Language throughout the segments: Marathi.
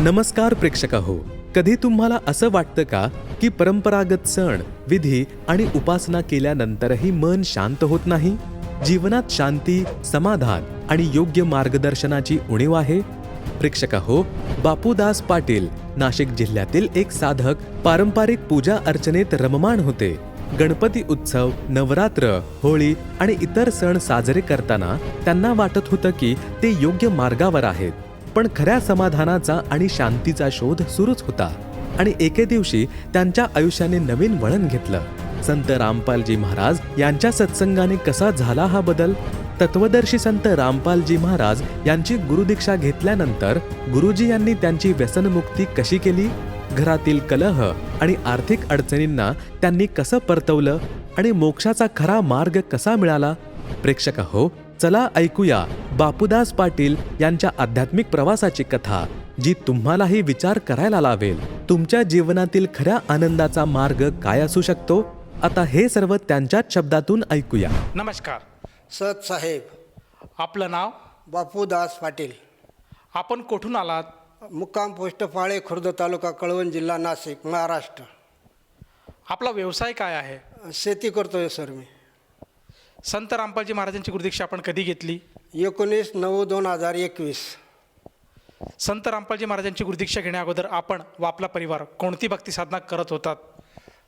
नमस्कार प्रेक्षक हो कधी तुम्हाला असं वाटतं का की परंपरागत सण विधी आणि उपासना केल्यानंतरही मन शांत होत नाही? जीवनात शांती समाधान आणि योग्य मार्गदर्शनाची उणीव आहे? प्रेक्षक हो बापूदास पाटील नाशिक जिल्ह्यातील एक साधक पारंपरिक पूजा अर्चनेत रममाण होते. गणपती उत्सव नवरात्र होळी आणि इतर सण साजरे करताना त्यांना वाटत होतं की ते योग्य मार्गावर आहेत. पण खऱ्या समाधानाचा आणि शांतीचा शोध सुरूच होता. आणि एके दिवशी त्यांच्या आयुष्याने नवीन वळण घेतलं. संत रामपालजी महाराज यांच्या सत्संगाने कसा झाला हा बदल? तत्वदर्शी संत रामपालजी महाराज यांची गुरुदीक्षा घेतल्यानंतर गुरुजी यांनी त्यांची व्यसनमुक्ती कशी केली? घरातील कलह आणि आर्थिक अडचणींना त्यांनी कसं परतवलं? आणि मोक्षाचा खरा मार्ग कसा मिळाला? प्रेक्षक हो चला ऐकूया बापूदास पाटील यांच्या आध्यात्मिक प्रवासाची कथा जी तुम्हालाही विचार करायला लावेल. तुमच्या जीवनातील खऱ्या आनंदाचा मार्ग काय असू शकतो? आता हे सर्व त्यांच्याच शब्दातून ऐकूया. नमस्कार. सत साहेब. आपलं नाव? बापूदास पाटील. आपण कुठून आलात? मुक्काम पोस्ट पाळे खुर्द तालुका कळवण जिल्हा नाशिक महाराष्ट्र. आपला व्यवसाय काय आहे? शेती करतोय सर मी. संत रामपालजी महाराजांची गुरुदीक्षा आपण कधी घेतली? एकोणीस नऊ दोन हजार एकवीस. संत रामपालजी महाराजांची गुरुदीक्षा घेण्या अगोदर आपण व आपला परिवार कोणती भक्ती साधना करत होतात?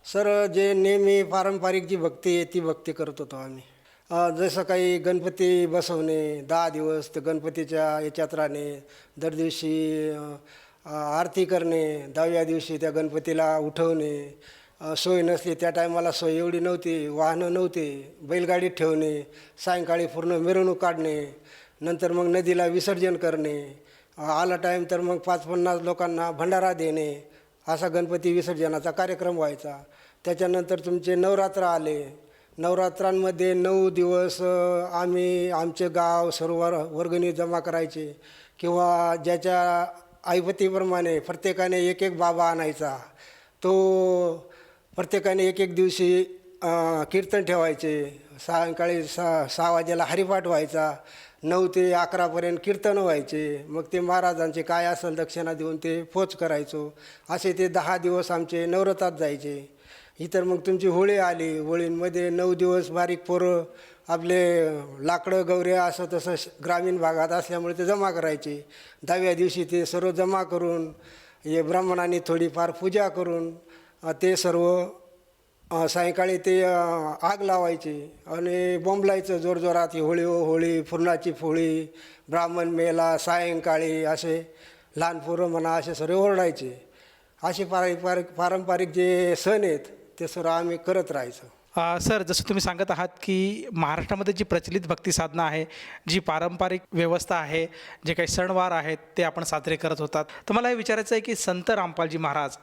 सर जे नेहमी पारंपरिक जी भक्ती आहे ती भक्ती करत होतो आम्ही. अं, जसं काही गणपती बसवणे दहा दिवस तर गणपतीच्या याच्यात राहणे दर दिवशी अं, आरती करणे दहाव्या दिवशी त्या गणपतीला उठवणे सोय नसली त्या टायमाला सोय एवढी नव्हती. वाहनं नव्हते. बैलगाडीत ठेवणे सायंकाळी पूर्ण मिरवणूक काढणे नंतर मग नदीला विसर्जन करणे आला टाईम तर मग पाच पन्नास लोकांना भंडारा देणे असा गणपती विसर्जनाचा कार्यक्रम व्हायचा. त्याच्यानंतर तुमचे नवरात्र आले. नवरात्रांमध्ये नऊ दिवस आम्ही आमचे गाव सर्व वर्गणी जमा करायचे. किंवा ज्याच्या ऐपतीप्रमाणे प्रत्येकाने एक एक बाबा आणायचा. तो प्रत्येकाने एक एक दिवशी कीर्तन ठेवायचे. सायंकाळी सा सहा वाजेला हरिपाठ व्हायचा. नऊ ते अकरापर्यंत कीर्तन व्हायचे. मग ते महाराजांचे काय असेल दक्षिणा देऊन ते पोच करायचो. असे ते दहा दिवस आमचे नवरतात जायचे. इतर मग तुमची होळी आली. होळींमध्ये नऊ दिवस बारीक पोरं आपले लाकडं गौरे असं तसं श- ग्रामीण भागात असल्यामुळे ते जमा करायचे. दहाव्या दिवशी ते सर्व जमा करून हे ब्राह्मणांनी थोडीफार पूजा करून ते सर्व सायंकाळी ते आग लावायची आणि बोंबलायचं जोरजोरात ही होळी हो होळी फुरणाची फोळी ब्राह्मण मेला सायंकाळी असे लहान पोरं म्हणा असे सर्व ओरडायचे. असे पारंपरिक पारंपरिक जे सण आहेत ते सर्व आम्ही करत राहायचो. सर जसं तुम्ही सांगत आहात की महाराष्ट्रामध्ये जी प्रचलित भक्ती साधना आहे जी पारंपरिक व्यवस्था आहे जे काही सणवार आहेत ते आपण साजरे करत होतात. तर मला हे विचारायचं आहे की संत रामपालजी महाराज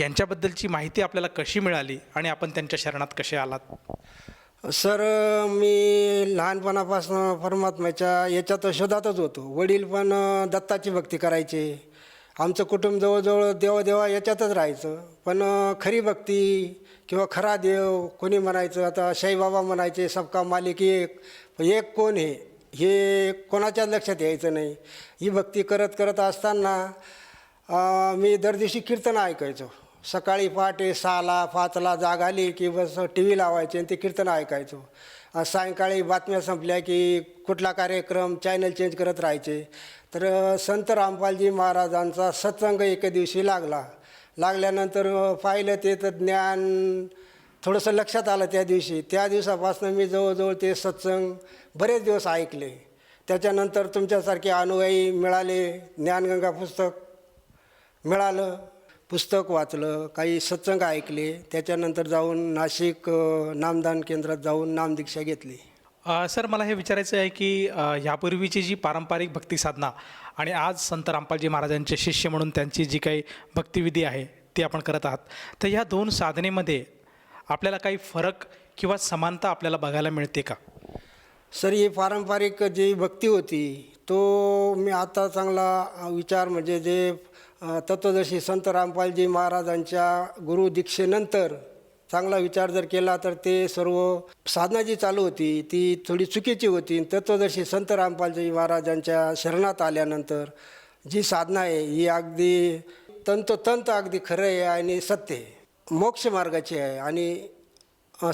यांच्याबद्दलची माहिती आपल्याला कशी मिळाली आणि आपण त्यांच्या शरणात कसे आलात? सर मी लहानपणापासून परमात्म्याच्या याच्यात शोधातच होतो. वडील पण दत्ताची भक्ती करायचे. आमचं कुटुंब जवळजवळ देवादेवा याच्यातच राहायचं. पण खरी भक्ती किंवा खरा देव कोणी म्हणायचं? आता साईबाबा म्हणायचे सबका मालिक एक. एक कोण हे? हे कोणाच्याच लक्षात यायचं नाही. ही भक्ती करत करत असताना मी दर दिवशी कीर्तन ऐकायचो. सकाळी पहाटे सहाला पाचला जाग आली की बस टी व्ही लावायची आणि ते कीर्तन ऐकायचो. सायंकाळी बातम्या संपल्या की कुठला कार्यक्रम चॅनल चेंज करत राहायचे. तर संत रामपालजी महाराजांचा सत्संग एके दिवशी लागला. लागल्यानंतर पाहिलं ते तर ज्ञान थोडंसं लक्षात आलं त्या दिवशी. त्या दिवसापासून मी जवळजवळ ते सत्संग बरेच दिवस ऐकले. त्याच्यानंतर तुमच्यासारखे अनुयायी मिळाले ज्ञानगंगा पुस्तक मिळालं. पुस्तक वाचलं काही सत्संग ऐकले त्याच्यानंतर जाऊन नाशिक नामदान केंद्रात जाऊन नामदीक्षा घेतली. सर मला हे विचारायचं आहे की अ, यापूर्वीची जी पारंपरिक भक्ती साधना आणि आज संत रामपालजी महाराजांचे शिष्य म्हणून त्यांची जी काही भक्तिविधी आहे ती आपण करत आहात. तर ह्या दोन साधनेमध्ये आपल्याला काही फरक किंवा समानता आपल्याला बघायला मिळते का? सर ही पारंपरिक जी भक्ती होती तो मी आता चांगला विचार म्हणजे जे तत्वदर्शी संत रामपालजी महाराजांच्या गुरु दीक्षेनंतर चांगला विचार जर केला तर ते सर्व साधना जी चालू होती ती थोडी चुकीची होती. तत्वदर्शी संत रामपालजी महाराजांच्या शरणात आल्यानंतर जी साधना आहे ही अगदी तंतोतंत अगदी खरं आहे आणि सत्य आहे. मोक्ष मार्गाची आहे आणि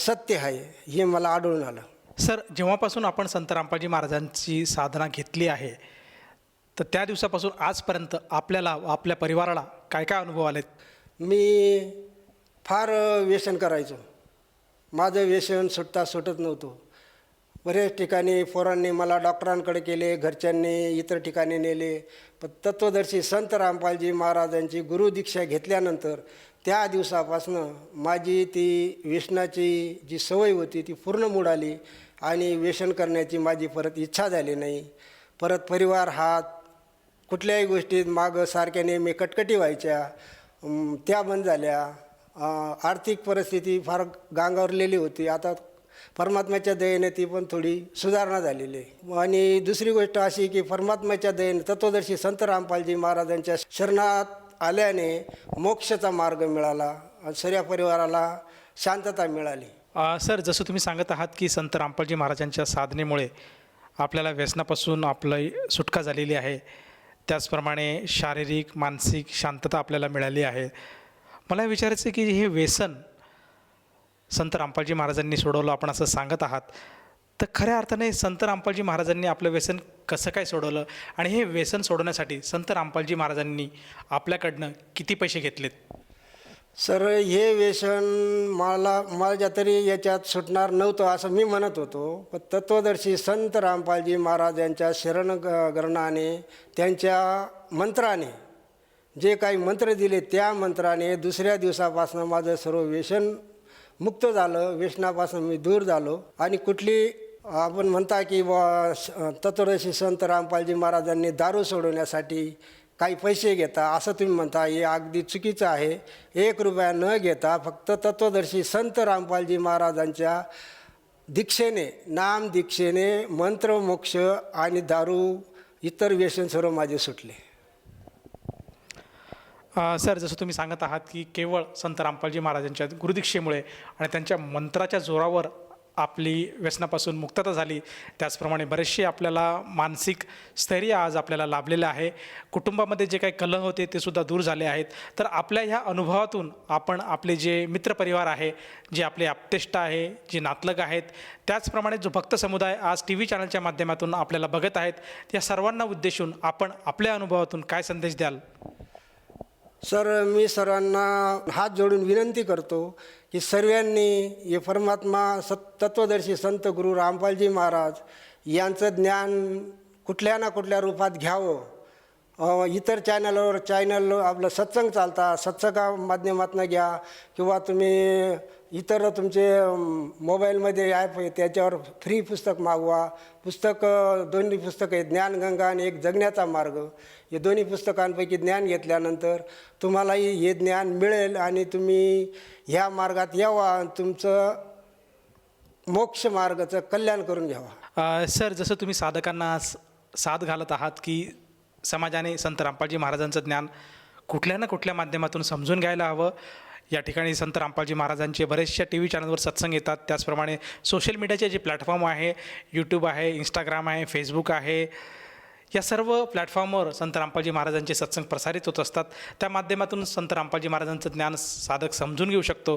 सत्य आहे हे मला आढळून आलं. सर जेव्हापासून आपण संत रामपाजी महाराजांची साधना घेतली आहे तर त्या दिवसापासून आजपर्यंत आपल्याला आपल्या परिवाराला काय काय अनुभव आलेत? मी फार व्यसन करायचो. माझं व्यसन सुटता सुटत नव्हतं. बऱ्याच ठिकाणी पोरांनी मला डॉक्टरांकडे केले घरच्यांनी इतर ठिकाणी नेले. पण तत्वदर्शी संत रामपालजी महाराजांची गुरुदीक्षा घेतल्यानंतर त्या दिवसापासनं माझी ती व्यसनाची जी सवय होती ती पूर्ण मुडाली आणि व्यसन करण्याची माझी परत इच्छा झाली नाही. परत परिवार हात कुठल्याही गोष्टीत मागं सारख्या नेहमी कटकटी व्हायच्या त्या बंद झाल्या. आर्थिक परिस्थिती फार गांगावरलेली होती. आता परमात्म्याच्या दयेने ती पण थोडी सुधारणा झालेली आहे. आणि दुसरी गोष्ट अशी की परमात्म्याच्या दयेने तत्वदर्शी संत रामपालजी महाराजांच्या शरणात आल्याने मोक्षाचा मार्ग मिळाला सर्या परिवाराला शांतता मिळाली. सर जसं तुम्ही सांगत आहात की संत रामपालजी महाराजांच्या साधनेमुळे आपल्याला व्यसनापासून आपलं सुटका झालेली आहे. त्याचप्रमाणे शारीरिक मानसिक शांतता आपल्याला मिळाली आहे. मला विचारायचं की हे व्यसन संत रामपालजी महाराजांनी सोडवलं आपण असं सांगत आहात. तर खऱ्या अर्थाने संत रामपालजी महाराजांनी आपलं व्यसन कसं काय सोडवलं? आणि हे व्यसन सोडवण्यासाठी संत रामपालजी महाराजांनी आपल्याकडनं किती पैसे घेतलेत? सर हे व्यसन मला माझ्या तरी याच्यात सुटणार नव्हतं असं मी म्हणत होतो. पण तत्वदर्शी संत रामपालजी महाराज यांच्या शरण ग्रहणाने त्यांच्या मंत्राने जे काही मंत्र दिले त्या मंत्राने दुसऱ्या दिवसापासून माझं सर्व व्यसन मुक्त झालं व्यसनापासून मी दूर झालो. आणि कुठली आपण म्हणता की बा तत्वदर्शी संत रामपालजी महाराजांनी दारू सोडवण्यासाठी काही पैसे घेता असं तुम्ही म्हणता हे अगदी चुकीचं आहे. एक रुपया न घेता फक्त तत्वदर्शी संत रामपालजी महाराजांच्या दीक्षेने नाम दीक्षेने मंत्रमोक्ष आणि दारू इतर व्यसन सर्व माझे सुटले. सर जसं तुम्ही सांगत आहात की केवळ संत रामपालजी महाराजांच्या गुरुदीक्षेमुळे आणि त्यांच्या मंत्राच्या जोरावर आपली व्यसनापासून मुक्तता झाली त्याचप्रमाणे बरेचसे आपल्याला मानसिक स्थैर्य आज आपल्याला लाभलेलं आहे. कुटुंबामध्ये जे काही कलह होते ते सुद्धा दूर झाले आहेत. तर आपल्या ह्या अनुभवातून आपण आपले जे मित्रपरिवार आहे जे आपले आप्तेष्ट आहे जे नातलग आहेत त्याचप्रमाणे जो भक्त समुदाय आज टी व्ही चॅनलच्या माध्यमातून आपल्याला बघत आहेत या सर्वांना उद्देशून आपण आपल्या अनुभवातून काय संदेश द्याल? सर मी सर्वांना हात जोडून विनंती करतो की सर्वांनी हे परमात्मा सत तत्वदर्शी संत गुरु रामपालजी महाराज यांचं ज्ञान कुठल्या ना कुठल्या रूपात घ्यावं. इतर चॅनलवर चॅनल आपलं सत्संग चालता. सत्संगा माध्यमातून घ्या. किंवा तुम्ही इतर तुमचे मोबाईलमध्ये ॲप आहे त्याच्यावर फ्री पुस्तक मागवा. पुस्तक दोन्ही पुस्तकं आहेत. ज्ञानगंगा आणि एक जगण्याचा मार्ग. हे दोन्ही पुस्तकांपैकी ज्ञान घेतल्यानंतर तुम्हालाही हे ज्ञान मिळेल आणि तुम्ही ह्या मार्गात यावा आणि तुमचं मोक्ष मार्गाचं कल्याण करून घ्यावा. सर जसं तुम्ही साधकांना साथ घालत आहात की समाजाने संत रामपालजी महाराजांचं ज्ञान कुठल्या ना कुठल्या माध्यमातून समजून घ्यायला हवं. या ठिकाणी संत रामपालजी महाराजांचे बरेचशा टी व्ही चॅनलवर सत्संग येतात. त्याचप्रमाणे सोशल मीडियाचे जे प्लॅटफॉर्म आहे यूट्यूब आहे इंस्टाग्राम आहे फेसबुक आहे या सर्व प्लॅटफॉर्मवर संत रामपालजी महाराजांचे सत्संग प्रसारित होत असतात. त्या माध्यमातून संत रामपालजी महाराजांचं ज्ञान साधक समजून घेऊ शकतो.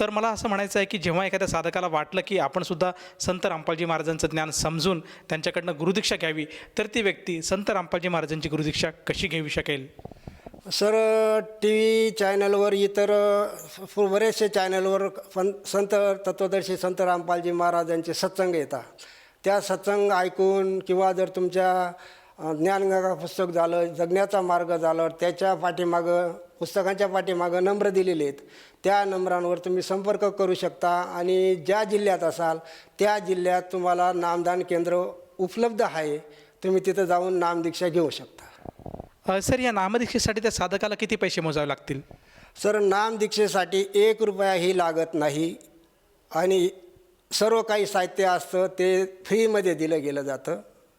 तर मला असं म्हणायचं आहे की जेव्हा एखाद्या साधकाला वाटलं की आपणसुद्धा संत रामपालजी महाराजांचं ज्ञान समजून त्यांच्याकडनं गुरुदीक्षा घ्यावी तर ती व्यक्ती संत रामपालजी महाराजांची गुरुदीक्षा कशी घेऊ शकेल? सर टी व्ही चॅनलवर इतर बरेचसे चॅनलवर फन संत तत्वदर्शी संत रामपालजी महाराजांचे सत्संग येतात. त्या सत्संग ऐकून किंवा जर तुमच्या ज्ञानगंगा पुस्तक झालं जगण्याचा मार्ग झालं त्याच्या पाठीमागं पुस्तकांच्या मागं नंबर दिलेले आहेत. त्या नंबरांवर तुम्ही संपर्क करू शकता आणि ज्या जिल्ह्यात असाल त्या जिल्ह्यात तुम्हाला नामदान केंद्र उपलब्ध आहे. तुम्ही तिथं जाऊन नामदीक्षा घेऊ शकता. अ, सर या नामदीक्षेसाठी त्या साधकाला किती पैसे मोजावे लागतील? सर नामदीक्षेसाठी एक रुपयाही लागत नाही आणि सर्व काही साहित्य असतं ते फ्रीमध्ये दिलं गेलं जातं.